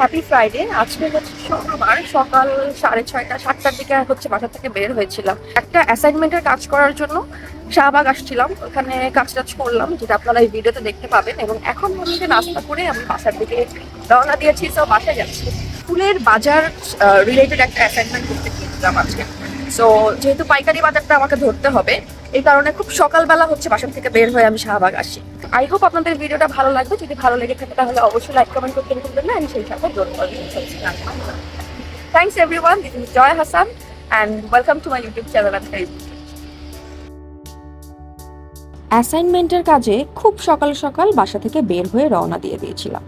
Happy Friday আজকে হচ্ছে শুক্রবার, সকাল সাড়ে ছয়টা, সাতটার দিকে হচ্ছে বাসা থেকে বের হয়েছিলাম। একটা অ্যাসাইনমেন্টের কাজ করার জন্য শাহবাগ আসছিলাম। ওখানে কাজ টাজ করলাম, যেটা আপনারা এই ভিডিওতে দেখতে পাবেন। এবং এখন হচ্ছে নাস্তা করে আমি বাসার দিকে রওনা দিয়েছি তো বাসায় যাচ্ছি। ফুলের বাজার রিলেটেড একটা অ্যাসাইনমেন্ট করতে গিয়েছিলাম আজকে। সো যেহেতু পাইকারি বাজারটা আমাকে ধরতে হবে, এই কারণে খুব সকালবেলা হচ্ছে বাসা থেকে বের হয়ে আমি শাহবাগ আসি। আই হোপ আপনাদের ভিডিওটা ভালো লাগবে। যদি ভালো লেগে থাকে, তাহলে অবশ্যই লাইক কমেন্ট করতে ভুলবেন না। আমি সেই সাথে জোর thanks everyone this is Joy Hasan and welcome to my YouTube channel and Facebook অ্যাসাইনমেন্টের কাজে খুব সকাল সকাল বাসা থেকে বের হয়ে রওনা দিয়ে দিয়েছিলাম।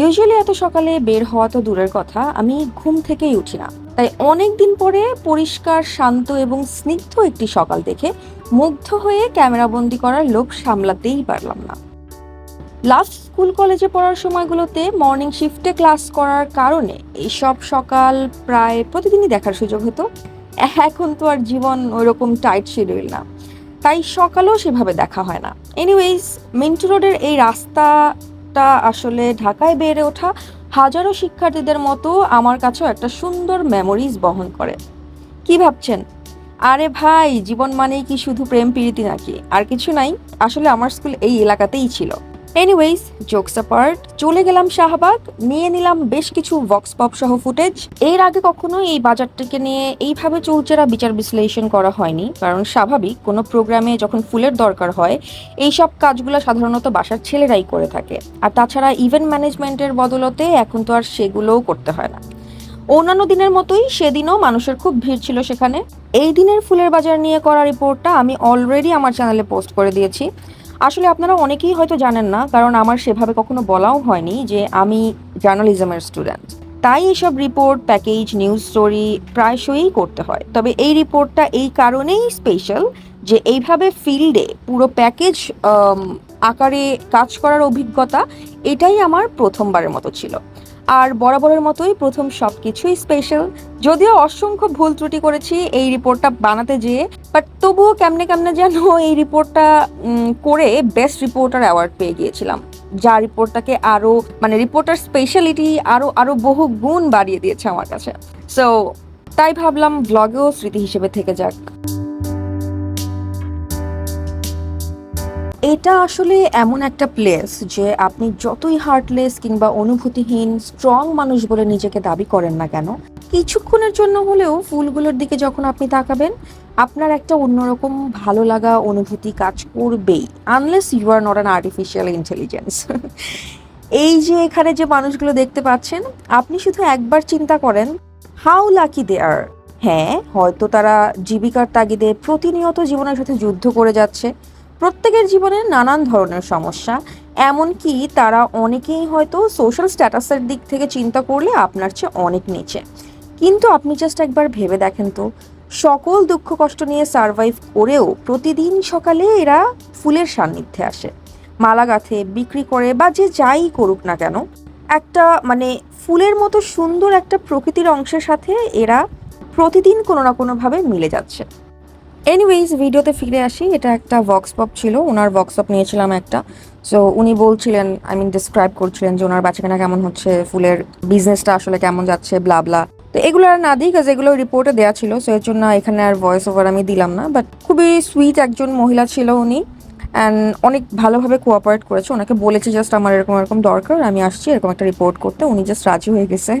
ইউজুয়ালি এত সকালে বের হওয়া তো দূরের কথা, আমি ঘুম থেকেই উঠি না। তাই অনেক দিন পরে পরিষ্কার, শান্ত এবং স্নিগ্ধ একটি সকাল দেখে মুগ্ধ হয়ে ক্যামেরাবন্দি করার লোভ সামলাতেই পারলাম না। লাস্ট স্কুল কলেজে পড়ার সময়গুলোতে মর্নিং শিফটে ক্লাস করার কারণে এইসব সকাল প্রায় প্রতিদিনই দেখার সুযোগ হতো। এখন তো আর জীবন ওইরকম টাইট শিডিউল না। তাই সকালেও সেভাবে দেখা হয় না। এনিওয়েজ মিন্টু রোডের এই রাস্তাটা আসলে ঢাকায় বেড়ে ওঠা হাজারো শিক্ষার্থীদের মতো আমার কাছেও একটা সুন্দর মেমোরিজ বহন করে। কি ভাবছেন? আরে ভাই, জীবন মানেই কি শুধু প্রেম প্রীতি নাকি? আর কিছু নাই, আসলে আমার স্কুল এই এলাকাতেই ছিল। এনিওয়েজ জোকস অ্যাপার্ট চলে গেলাম শাহবাগ, নিয়ে নিলাম বেশ কিছু ভক্স পপ সহ ফুটেজ এর আগে কখনো এই বাজারটাকে নিয়ে এইভাবে চৌচেরা বিচার বিশ্লেষণ করা হয়নি, কারণ স্বাভাবিক কোনো প্রোগ্রামে যখন ফুলের দরকার হয়, এইসব কাজগুলো সাধারণত বাসার ছেলেরাই করে থাকে। আর তাছাড়া ইভেন্ট ম্যানেজমেন্টের বদলতে এখন তো আর সেগুলোও করতে হয় না। অন্যান্য দিনের মতোই সেদিনও মানুষের খুব ভিড় ছিল সেখানে। এই দিনের ফুলের বাজার নিয়ে করা রিপোর্টটা আমি অলরেডি আমার চ্যানেলে পোস্ট করে দিয়েছি। আসলে আপনারা অনেকেই হয়তো জানেন না, কারণ আমার সেভাবে কখনো বলাও হয়নি যে আমি জার্নালিজমের স্টুডেন্ট। তাই এইসব রিপোর্ট, প্যাকেজ, নিউজ স্টোরি প্রায়শই করতে হয়। তবে এই রিপোর্টটা এই কারণেই স্পেশাল যে এইভাবে ফিল্ডে পুরো প্যাকেজ আকারে কাজ করার অভিজ্ঞতা, এটাই আমার প্রথমবারের মতো ছিল। আর বরাবরের মতোই প্রথম সব কিছুই স্পেশাল যদিও অসংখ্য ভুল ত্রুটি করেছি এই রিপোর্টটা বানাতে যেয়ে বাট তবুও কেমনে কেমনে যেন এই রিপোর্টটা করে বেস্ট রিপোর্টার অ্যাওয়ার্ড পেয়ে গিয়েছিলাম। যা রিপোর্টটাকে আরও মানে রিপোর্টার স্পেশালিটি আরও আরও বহু গুণ বাড়িয়ে দিয়েছে আমার কাছে। সো তাই ভাবলাম ব্লগেও স্মৃতি হিসেবে থেকে যাক। এটা আসলে এমন একটা প্লেস যে আপনি যতই হার্টলেস কিংবা অনুভূতিহীন স্ট্রং মানুষ বলে নিজেকে দাবি করেন না কেন, কিছুক্ষণের জন্য হলেও ফুলগুলোর দিকে যখন আপনি তাকাবেন, আপনার একটা অন্যরকম ভালো লাগা অনুভূতি কাজ করবেই unless you are not an artificial intelligence এই যে এখানে যে মানুষগুলো দেখতে পাচ্ছেন, আপনি শুধু একবার চিন্তা করেন হাউ লাকি দে আর হ্যাঁ হয়তো তারা জীবিকার তাগিদে প্রতিনিয়ত জীবনের সাথে যুদ্ধ করে যাচ্ছে প্রত্যেকের জীবনে নানান ধরনের সমস্যা, এমনকি তারা অনেকেই হয়তো সোশ্যাল স্ট্যাটাসের দিক থেকে চিন্তা করলে আপনার চেয়ে অনেক নিচে। কিন্তু আপনি জাস্ট একবার ভেবে দেখেন তো, সকল দুঃখ কষ্ট নিয়ে সারভাইভ করেও প্রতিদিন সকালে এরা ফুলের সান্নিধ্যে আসে। মালা গাঁথে বিক্রি করে বা যে যাই করুক না কেন, একটা মানে ফুলের মতো সুন্দর একটা প্রকৃতির অংশের সাথে এরা প্রতিদিন কোনো না কোনোভাবে মিলে যাচ্ছে। এনিওয়েজ ভিডিওতে ফিরে আসি। এটা একটা বক্স পপ ছিল, ওনার বক্স পপ নিয়েছিলাম একটা। সো উনি বলছিলেন আই মিন ডিসক্রাইব করছিলেন যে ওনার বাচ্চাখানা কেমন হচ্ছে, ফুলের বিজনেসটা আসলে কেমন যাচ্ছে ব্লাবলা ব্লা তো এগুলো আর না দিই কাজ এগুলো রিপোর্টে দেওয়া ছিল। সো এর জন্য এখানে আর ভয়েস ওভার আমি দিলাম না। বাট খুবই সুইট একজন মহিলা ছিল উনি। অ্যান্ড অনেক ভালোভাবে কোঅপারেট করেছে। ওনাকে বলেছে জাস্ট আমার এরকম এরকম দরকার, আমি আসছি এরকম একটা রিপোর্ট করতে। উনি জাস্ট রাজি হয়ে গেছে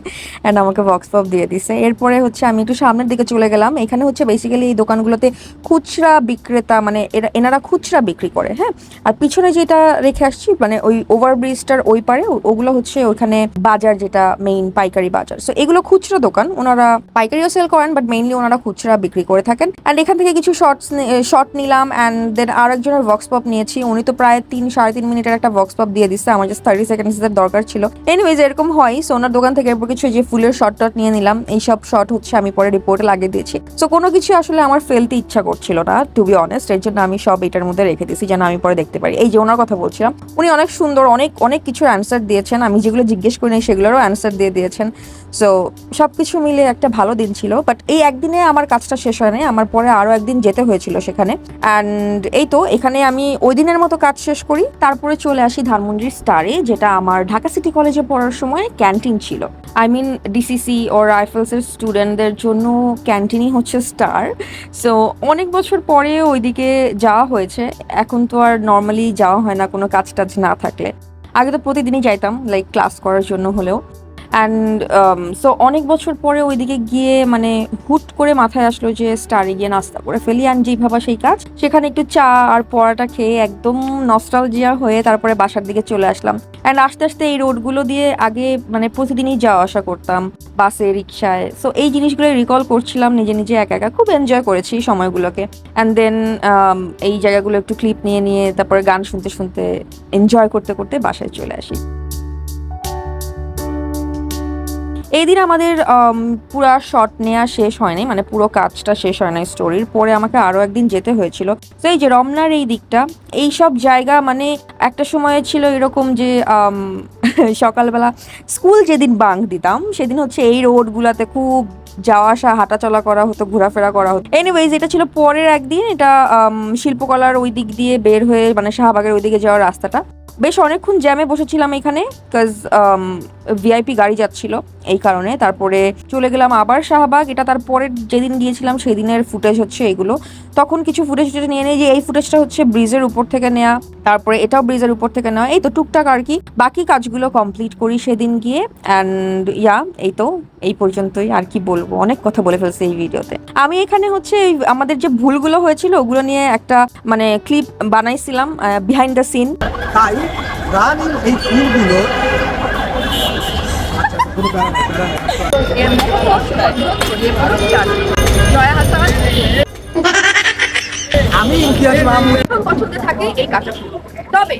অ্যান্ড আমাকে বক্স পপ দিয়ে দিছে। এরপরে হচ্ছে আমি একটু সামনের দিকে চলে গেলাম। এখানে হচ্ছে বেসিক্যালি এই দোকানগুলোতে খুচরা বিক্রেতা মানে এরা, এনারা খুচরা বিক্রি করে হ্যাঁ? আর পিছনে যেটা রেখে আসছি মানে ওই ওভারব্রিজটার ওই পারে, ওগুলো হচ্ছে ওখানে বাজার যেটা মেইন পাইকারি বাজার। সো এগুলো খুচরা দোকান, ওনারা পাইকারিও সেল করেন বাট মেইনলি ওনারা খুচরা বিক্রি করে থাকেন। অ্যান্ড এখান থেকে কিছু শর্টস শর্ট নিলাম অ্যান্ড দেন আর একজনের ভক্স পপ নিয়েছি, উনি তো প্রায় তিন, সাড়ে তিন মিনিটের একটা ভক্স পপ দিয়ে দিচ্ছে, আমার জাস্ট থার্টি সেকেন্ডসের দরকার ছিল। এনিওয়েজ এরকম হয় সো ওনার দোকান থেকে এরপর কিছু যে ফুলের শর্ট টট নিয়ে নিলাম এইসব শর্ট হচ্ছে আমি পরে রিপোর্টে লাগিয়ে দিয়েছি। সো কোনো কিছু আসলে আমার ফেলতে ইচ্ছা করছিল না টু বি অনেস্ট এর জন্য আমি সব এটার মধ্যে রেখে দিয়েছি, যেন আমি পরে দেখতে পারি। এই যে ওনার কথা বলছিলাম, উনি অনেক সুন্দর, অনেক অনেক কিছুর অ্যান্সার দিয়েছেন, আমি যেগুলো জিজ্ঞেস করি নাই সেগুলোরও অ্যান্সার দিয়ে দিয়েছেন। সো সব কিছু মিলে একটা ভালো দিন ছিল বাট এই একদিনে আমার কাজটা শেষ হয়নি আমার পরে আরও একদিন যেতে হয়েছিল সেখানে। অ্যান্ড এই তো, এখানে আমি ওই দিনের মতো কাজ শেষ করি। তারপরে চলে আসি ধানমন্ডির স্টারে, যেটা আমার ঢাকা সিটি কলেজে পড়ার সময় ক্যান্টিন ছিল। আই মিন ডিসিসি ও রাইফেলসের স্টুডেন্টদের জন্য ক্যান্টিনই হচ্ছে স্টার। সো অনেক বছর পরে ওইদিকে যাওয়া হয়েছে। এখন তো আর নর্মালি যাওয়া হয় না, কোনো কাজ টাজ না থাকলে। আগে তো প্রতিদিনই যাইতাম লাইক ক্লাস করার জন্য হলেও। অ্যান্ড সো অনেক বছর পরে ওইদিকে গিয়ে মানে হুট করে মাথায় আসলো যে স্টারে গিয়ে নাস্তা করে ফেলি। অ্যান্ড যেই ভাবা সেই কাজ, সেখানে একটু চা আর পরাটা খেয়ে একদম নস্টালজিয়া হয়ে তারপরে বাসার দিকে চলে আসলাম। অ্যান্ড আস্তে আস্তে এই রোডগুলো দিয়ে আগে মানে প্রতিদিনই যাওয়া আসা করতাম, বাসে রিক্সায় সো এই জিনিসগুলো রিকল করছিলাম, নিজে নিজে একা একা। খুব এনজয় করেছি সময়গুলোকে। অ্যান্ড দেন এই জায়গাগুলো একটু ক্লিপ নিয়ে নিয়ে তারপরে গান শুনতে শুনতে এনজয় করতে করতে বাসায় চলে আসি। এই দিন আমাদের আম, পুরা শট নেওয়া শেষ হয়নি মানে পুরো কাজটা শেষ হয় না স্টোরির পরে আমাকে আরও একদিন যেতে হয়েছিল। তো এই যে রমনার এই দিকটা এই সব জায়গা মানে একটা সময়ে ছিল এরকম যে সকালবেলা স্কুল যেদিন বাঙ্ক দিতাম সেদিন হচ্ছে এই রোডগুলোতে খুব যাওয়া আসা হাঁটা চলা করা হতো ঘোরাফেরা করা হতো। এনিওয়েজ এটা ছিল পরের একদিন এটা শিল্পকলার ওই দিক দিয়ে বের হয়ে মানে শাহবাগের ওই দিকে যাওয়ার রাস্তাটা। বেশ অনেকক্ষণ জ্যামে বসেছিলাম এখানে বিকজ ভিআইপি গাড়ি যাচ্ছিল এই কারণে। তারপরে চলে গেলাম আবার শাহবাগ। এটা তারপরে যেদিন গিয়েছিলাম সেদিনের ফুটেজ হচ্ছে এগুলো। তখন কিছু ফুটেজ টুটেজ নিয়ে নেই যে এই ফুটেজটা হচ্ছে ব্রিজের উপর থেকে নেওয়া তারপরে এটাও ব্রিজের উপর থেকে নেওয়া। এই তো টুকটাক আর কি। বাকি কাজগুলো কমপ্লিট করি সেদিন গিয়ে। অ্যান্ড ইয়া এই তো, এই পর্যন্তই আর কি বলব। অনেক কথা বলে ফেলছি এই ভিডিওতে আমি এখানে হচ্ছে আমাদের যে ভুলগুলো হয়েছিল, ওগুলো নিয়ে একটা মানে ক্লিপ বানাইছিলাম বিহাইন্ড দ্য সিন তাই? এই ফুলগুলো আমি ইমতিয়াজ মাহমুদ। প্রথম থাকে এই কাঁচা ফুল। তবে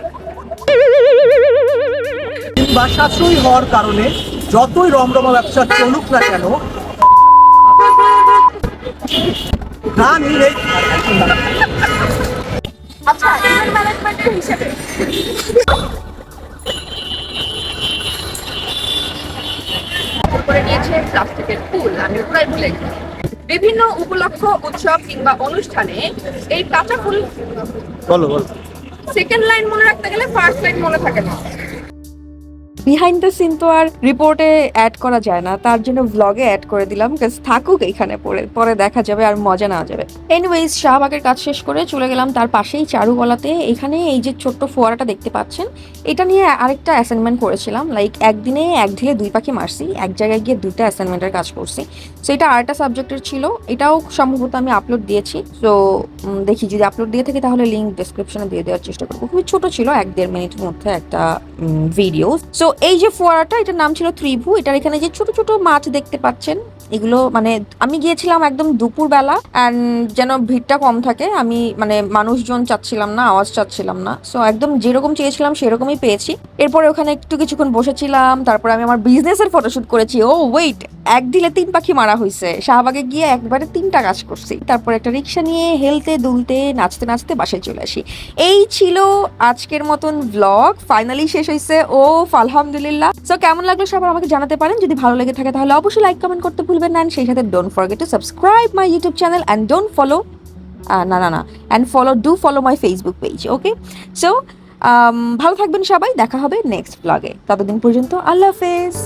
বা সাশ্রয়ী হওয়ার কারণে যতই রমরমা ব্যবসা চলুক না কেন এই আচ্ছা ইভেন্ট ম্যানেজমেন্টের হিসেবে। করে নিয়েছে প্লাস্টিকের ফুল আমি প্রায় ভুলে গেছি। বিভিন্ন উপলক্ষ উৎসব কিংবা অনুষ্ঠানে এই কাঁচা ফুল বলো বলো। সেকেন্ড লাইন মনে রাখতে গেলে ফার্স্ট লাইন মনে থাকে না। বিহাইন্ড দ্য সিন তো আর রিপোর্টে অ্যাড করা যায় না। তার জন্য ব্লগে অ্যাড করে দিলাম বিকজ থাকুক এখানে, পরে পরে দেখা যাবে আর মজা নেওয়া যাবে। এনিওয়েজ শাহবাগের কাজ শেষ করে চলে গেলাম তার পাশেই চারুকলাতে। এখানে এই যে ছোট্ট ফোয়ারাটা দেখতে পাচ্ছেন, এটা নিয়ে আরেকটা অ্যাসাইনমেন্ট করেছিলাম। লাইক একদিনে এক ঢিলে দুই পাখি মারছি, এক জায়গায় গিয়ে দুইটা অ্যাসাইনমেন্টের কাজ করছি। সো এটা আরেকটা সাবজেক্টের ছিল, এটাও সম্ভবত আমি আপলোড দিয়েছি। তো দেখি, যদি আপলোড দিয়ে থাকি তাহলে লিঙ্ক ডিসক্রিপশনে দিয়ে দেওয়ার চেষ্টা করব। খুবই ছোট ছিল, এক দেড় মিনিটের মধ্যে একটা ভিডিও সো এই যে ফোয়ারাটা, এটার নাম ছিল ত্রিভু। এটার এখানে যে ছোট ছোট মাছ দেখতে পাচ্ছেন এগুলো মানে আমি গিয়েছিলাম একদম দুপুরবেলা অ্যান্ড যেন ভিড়টা কম থাকে, আমি মানে মানুষজন চাচ্ছিলাম না, আওয়াজ চাচ্ছিলাম না। সো একদম যেরকম চেয়েছিলাম সেরকমই পেয়েছি। এরপরে ওখানে একটু কিছুক্ষণ বসেছিলাম, তারপরে আমি আমার বিজনেসের ফটোশুট করেছি। ও ওয়েট এক দিলে তিন পাখি মারা হয়েছে শাহবাগে গিয়ে একবারে তিনটা কাজ করছি। তারপর একটা রিক্সা নিয়ে হেলতে দুলতে নাচতে নাচতে বাসায় চলে আসি। এই ছিল আজকের মতন ব্লগ ফাইনালি শেষ হয়েছে ও আলহামদুলিল্লাহ। সো কেমন লাগল সবার আমাকে জানাতে পারেন। যদি ভালো লেগে থাকে তাহলে অবশ্যই লাইক কমেন্ট করতে ভুলবেন না নেন সেই সাথে don't forget to subscribe my YouTube channel and don't follow না না না and follow do follow my Facebook page okay so ভালো থাকবেন সবাই, দেখা হবে নেক্সট ব্লগে ততদিন পর্যন্ত আল্লাহ হাফেজ।